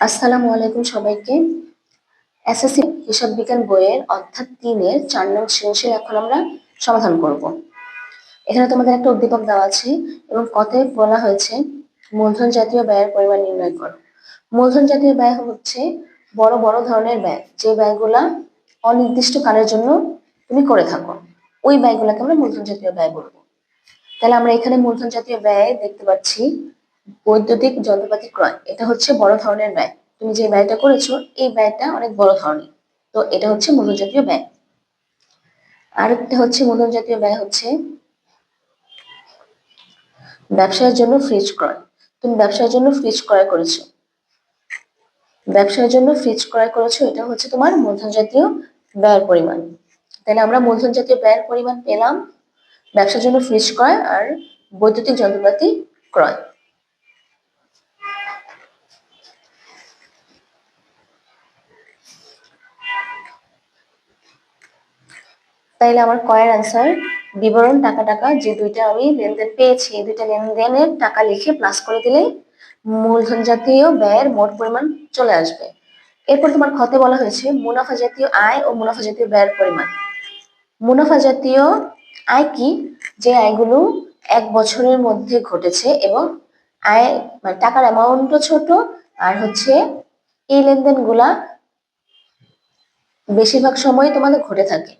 আসসালামু আলাইকুম সবাইকে। এসএসসি হিসাব বিজ্ঞান বইয়ের অর্থাৎ তিনের চার নং সৃজনশীল এখন আমরা সমাধান করব। এখানে তোমাদের একটা উদ্দীপক দেওয়া আছে এবং কথায় বলা হয়েছে, মূলধন জাতীয় ব্যয়ের পরিমাণ নির্ণয় করো। মূলধন জাতীয় ব্যয় হচ্ছে বড় বড় ধরনের ব্যয়। যে ব্যয়গুলা অনির্দিষ্ট কালের জন্য তুমি করে থাকো, ওই ব্যয়গুলোকে আমরা মূলধন জাতীয় ব্যয় বলব। তাহলে আমরা এখানে মূলধন জাতীয় ব্যয় দেখতে পাচ্ছি বৈদ্যুতিক যন্ত্রপাতি ক্রয়, এটা হচ্ছে বড় ধরনের ব্যয়। তুমি যে ব্যয়টা করেছ, এই ব্যয়টা অনেক বড় ধরনের। তো এটা হচ্ছে মূলধন জাতীয় ব্যয়। আরেকটা হচ্ছে মূলধন জাতীয় ব্যয় হচ্ছে ব্যবসায়ের জন্য ফ্রিজ ক্রয়। তুমি ব্যবসার জন্য ফ্রিজ ক্রয় করেছ। ব্যবসার জন্য ফ্রিজ ক্রয় করেছ, এটা হচ্ছে তোমার মূলধন জাতীয় ব্যয়ের পরিমাণ। তাহলে আমরা মূলধন জাতীয় ব্যয়ের পরিমাণ পেলাম, ব্যবসার জন্য ফ্রিজ ক্রয় আর বৈদ্যুতিক যন্ত্রপাতি ক্রয়। তাইলে আমার কয়ের আনসার বিবরণ, টাকা টাকা, যে দুইটা আমি লেনদেন পেয়েছি, এই দুইটা লেনদেনের টাকা লিখে প্লাস করে দিলে মূলধন জাতীয় ব্যয়ের মোট পরিমাণ চলে আসবে। এরপর তোমার ক্ষতে বলা হয়েছে মুনাফা জাতীয় আয় ও মুনাফা জাতীয় ব্যয়ের পরিমাণ। মুনাফা জাতীয় আয় কি? যে আয়গুলো এক বছরের মধ্যে ঘটেছে এবং আয় মানে টাকার অ্যামাউন্টও ছোট, আর হচ্ছে এই লেনদেনগুলা বেশিরভাগ সময় তোমাদের ঘটে থাকে।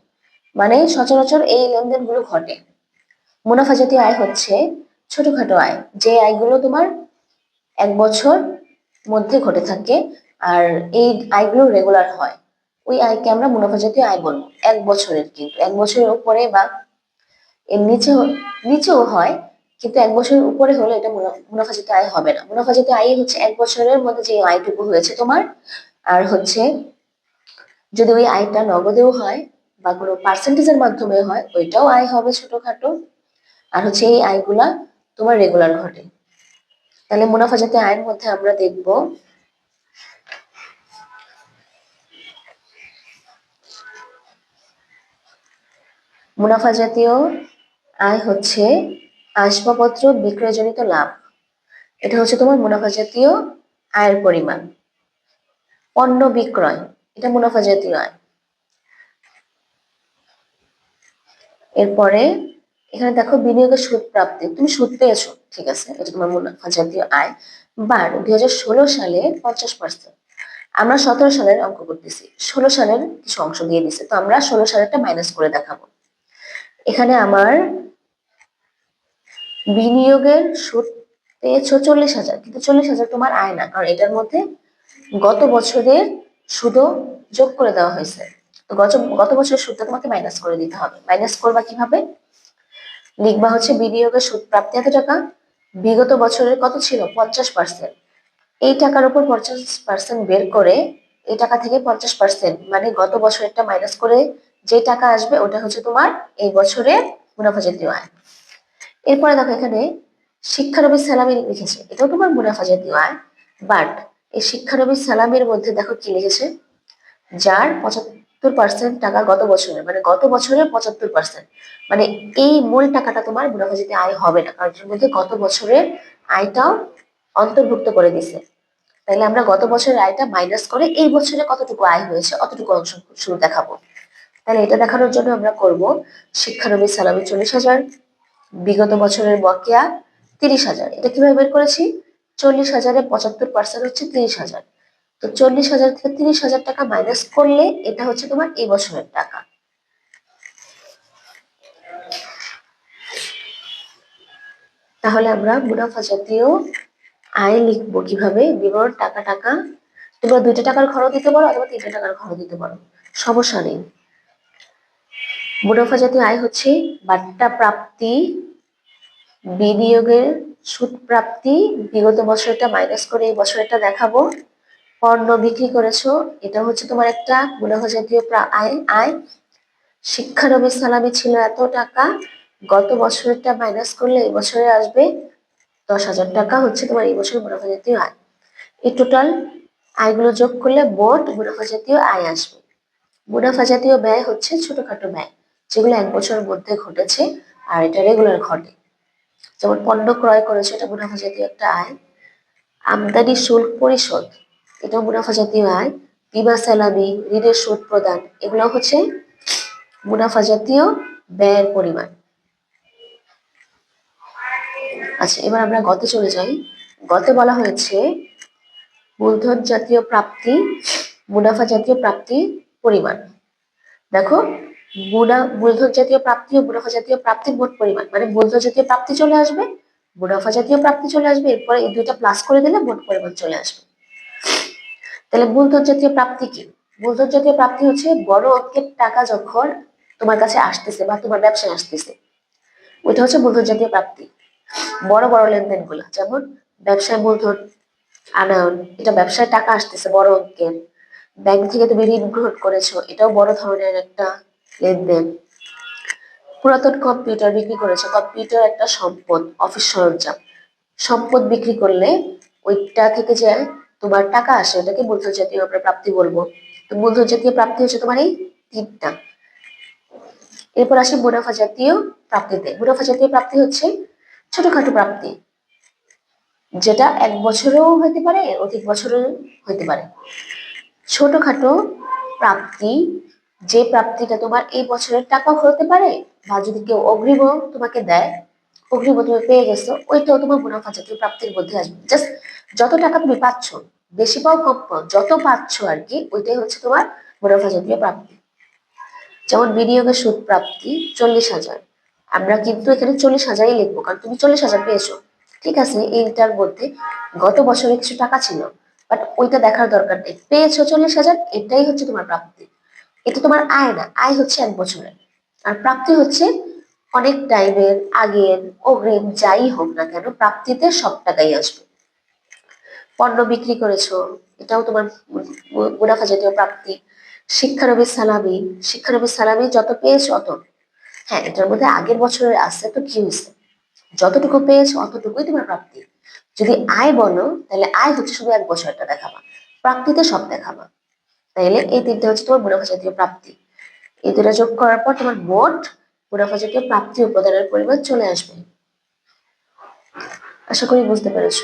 মানে সচরাচর এই লেনদেনগুলো ঘটে। মুনাফা জাতীয় আয় হচ্ছে ছোটখাটো আয়, যে আয়গুলো তোমার এক বছর মধ্যে ঘটে থাকে আর এই আয়গুলো রেগুলার হয়। ওই আয়কে আমরা মুনাফা জাতীয় আয় বলব, এক বছরের কিন্তু। এক বছরের উপরে বা এর নিচে নিচেও হয়, কিন্তু এক বছরের উপরে হলে এটা মুনাফা জাতীয় আয় হবে না। মুনাফা জাতীয় আয় হচ্ছে এক বছরের মধ্যে যে আয়টুকু হয়েছে তোমার, আর হচ্ছে যদি ওই আয়টা নগদেও হয় বা কোনো পার্সেন্টেজের মাধ্যমে হয়, ওইটাও আয় হবে ছোটখাটো। আর হচ্ছে এই আয়গুলা তোমার রেগুলার ঘটে। তাহলে মুনাফা জাতীয় আয়ের মধ্যে আমরা দেখব, মুনাফা জাতীয় আয় হচ্ছে আসবাবপত্র বিক্রয়জনিত লাভ। এটা হচ্ছে তোমার মুনাফা জাতীয় আয়ের পরিমাণ। পণ্য বিক্রয়, এটা মুনাফা জাতীয় আয়। এরপরে এখানে দেখো বিনিয়োগের সুদ প্রাপ্তি। তুমি সুদ পেয়েছ, ঠিক আছে? এটা তোমার মুনাফা জাতীয় আয়। বাট দুই সালে পঞ্চাশ পার্সেন্ট আমরা সতেরো সালের অঙ্ক করতেছি। ষোলো সালের কিছু অংশ দিয়ে দিছে। তো আমরা ষোলো সালেরটা মাইনাস করে দেখাবো। এখানে আমার বিনিয়োগের সুদ পেয়েছ চল্লিশ হাজার। কিন্তু চল্লিশ হাজার তোমার আয় না। কারণ এটার মধ্যে গত বছরের সুদও যোগ করে দেওয়া হয়েছে। তো গত গত বছরের সুদটা তোমাকে মাইনাস করে দিতে হবে। মাইনাস করবা কীভাবে? লিখবা হচ্ছে বিনিয়োগের সুদ প্রাপ্তি এত টাকা? বিগত বছরের কত ছিল? পঞ্চাশ পার্সেন্ট এই টাকার উপর পঞ্চাশ পার্সেন্ট বের করে এই টাকা থেকে পঞ্চাশ পার্সেন্ট মানে গত বছরেরটা মাইনাস করে যে টাকা আসবে, ওটা হচ্ছে তোমার এই বছরে মুনাফা জাতীয় আয়। এরপরে দেখো এখানে শিক্ষানবী সালামি লিখেছে। এটাও তোমার মুনাফা জাতীয় আয়। বাট এই শিক্ষানবী সালামির মধ্যে দেখো কি লিখেছে? যার পঁচাত্তর পার্সেন্ট টাকা গত বছরের মানে গত বছরের পঁচাত্তর পার্সেন্ট মানে এই মূল টাকাটা তোমার মুনাফা জাতীয় আয় হবে না, কারণ মধ্যে গত বছরের আয়টাও অন্তর্ভুক্ত করে দিছে তাহলে আমরা গত বছরের আয়টা মাইনাস করে এই বছরে কতটুকু আয় হয়েছে, অতটুকু অংশ শুরু দেখাবো। তাহলে এটা দেখানোর জন্য আমরা করব শিক্ষানবী সালামি চল্লিশ হাজার, বিগত বছরের বকেয়া তিরিশ হাজার। এটা কীভাবে বের করেছি? চল্লিশ হাজারে পঁচাত্তর পার্সেন্ট হচ্ছে তিরিশ হাজার। তো চল্লিশ হাজার থেকে তিরিশ হাজার টাকা মাইনাস করলে এটা হচ্ছে তোমার এই বছরের টাকা। তাহলে আমরা মুনাফা জাতীয় আয় লিখব কীভাবে? বিবরণ, টাকা টাকা। তোমরা দুইটা টাকার খরচ দিতে পারো অথবা তিনটা টাকার খরচ দিতে পারো। সমস্যা নেই। মুনাফা জাতীয় আয় হচ্ছে বাট্টা প্রাপ্তি বিনিয়োগের সুদ প্রাপ্তি। বিগত বছরটা মাইনাস করে এই বছরটা দেখাবো। পণ্য বিক্রি করেছ, এটা হচ্ছে তোমার একটা মুনাফা জাতীয় আয় আয়। শিক্ষানবী সালামি ছিল এত টাকা, গত বছরটা মাইনাস করলে এই বছরে আসবে দশ হাজার টাকা হচ্ছে তোমার এই বছর মুনাফা জাতীয় আয়। এই টোটাল আয়গুলো যোগ করলে মোট মুনাফা জাতীয় আয় আসবে। মুনাফা জাতীয় ব্যয় হচ্ছে ছোটখাটো ব্যয়, যেগুলো এক বছরের মধ্যে ঘটেছে আর এটা রেগুলার ঘটে। যেমন পণ্য ক্রয় করেছে, এটা মুনাফা জাতীয় একটা আয়। আমদানি শুল্ক পরিশোধ এটাও মুনাফা জাতীয় আয়, বিমা স্যালামি ঋণের সুদ প্রদান এগুলো হচ্ছে মুনাফা জাতীয় ব্যয়ের পরিমাণ। আচ্ছা এবার আমরা গতে চলে যাই। গতে বলা হয়েছে মূলধন জাতীয় প্রাপ্তি, মুনাফা জাতীয় প্রাপ্তি পরিমাণ। দেখো, মুনা, মূলধন জাতীয় প্রাপ্তি ও মুনাফা জাতীয় প্রাপ্তির মোট পরিমাণ। মানে মূলধন জাতীয় প্রাপ্তি চলে আসবে, মুনাফা জাতীয় প্রাপ্তি চলে আসবে, এরপরে এই দুইটা প্লাস করে দিলে মোট পরিমাণ চলে আসবে। তাহলে মূলধন জাতীয় প্রাপ্তি কি? মূলধন জাতীয় প্রাপ্তি হচ্ছে বড় অঙ্কের টাকা যখন তোমার কাছে আসতেছে বা তোমার ব্যবসায় আসতেছে। ওইটা হচ্ছে মূলধন জাতীয় প্রাপ্তি। বড় বড় লেনদেনগুলো যেমন ব্যবসায় মূলধন আনায়ন এটা ব্যবসায় টাকা আসতেছে বড় অঙ্কের। ব্যাংক থেকে তুমি ঋণ গ্রহণ করেছ, এটাও বড় ধরনের একটা লেনদেন। পুরাতন কম্পিউটার বিক্রি করেছ, কম্পিউটার একটা সম্পদ, অফিস সরঞ্জাম। সম্পদ বিক্রি করলে ওইটা থেকে যে তোমার টাকা আসে, ওটাকে মূলধন জাতীয় আমরা প্রাপ্তি বলব। তো মূলধন জাতীয় প্রাপ্তি হচ্ছে তোমার এই তিনটা। এরপর আসে মুনাফা জাতীয় প্রাপ্তিতে। মুনাফা জাতীয় প্রাপ্তি হচ্ছে ছোটখাটো প্রাপ্তি, যেটা এক বছরেও হতে পারে, অধিক বছরেও হতে পারে। ছোটখাটো প্রাপ্তি, যে প্রাপ্তিটা তোমার এই বছরের টাকাও হতে পারে, বা যদি কেউ অগ্রিম তোমাকে দেয় অগ্রিম তুমি পেয়ে গেছো ওইটাও তোমার মুনাফা জাতীয় প্রাপ্তির মধ্যে আসবে জাস্ট যত টাকা তুমি পাচ্ছ, বেশি পাও, কম পাও, যত পাচ্ছ আর কি, ওইটাই হচ্ছে তোমার মুনাফা জাতীয় প্রাপ্তি। যেমন বিনিয়োগের সুদ প্রাপ্তি চল্লিশ হাজার। আমরা কিন্তু এখানে চল্লিশ হাজারই লিখব, কারণ তুমি চল্লিশ হাজার পেয়েছ। ঠিক আছে এইটার মধ্যে গত বছরে কিছু টাকা ছিল বাট ওইটা দেখার দরকার নেই। পেয়েছ চল্লিশ হাজার, এটাই হচ্ছে তোমার প্রাপ্তি। এটা তোমার আয় না, আয় হচ্ছে এক বছরের আর প্রাপ্তি হচ্ছে অনেক টাইমের আগের অগ্রিম যাই হোক না কেন, প্রাপ্তিতে সব টাকাই আসবে। পণ্য বিক্রি করেছ, এটাও তোমার মুনাফা জাতীয় প্রাপ্তি। শিক্ষানবির সালামি শিক্ষানবির সালামি যত পেয়েছ অত। হ্যাঁ এটার মধ্যে আগের বছরের আছে তো কি হয়েছে? যতটুকু পেয়েছ অতটুকুই তোমার প্রাপ্তি। যদি আয় বলো, তাহলে আয় হচ্ছে শুধু এক বছরটা দেখাবা। প্রাপ্তিতে সব দেখাবা। তাইলে এই তিনটা হচ্ছে তোমার মুনাফা জাতীয় প্রাপ্তি। এই দুটা যোগ করার পর তোমার মোট মুনাফা জাতীয় প্রাপ্তি উপাদানের পরিমাণ চলে আসবে। আশা করি বুঝতে পেরেছ।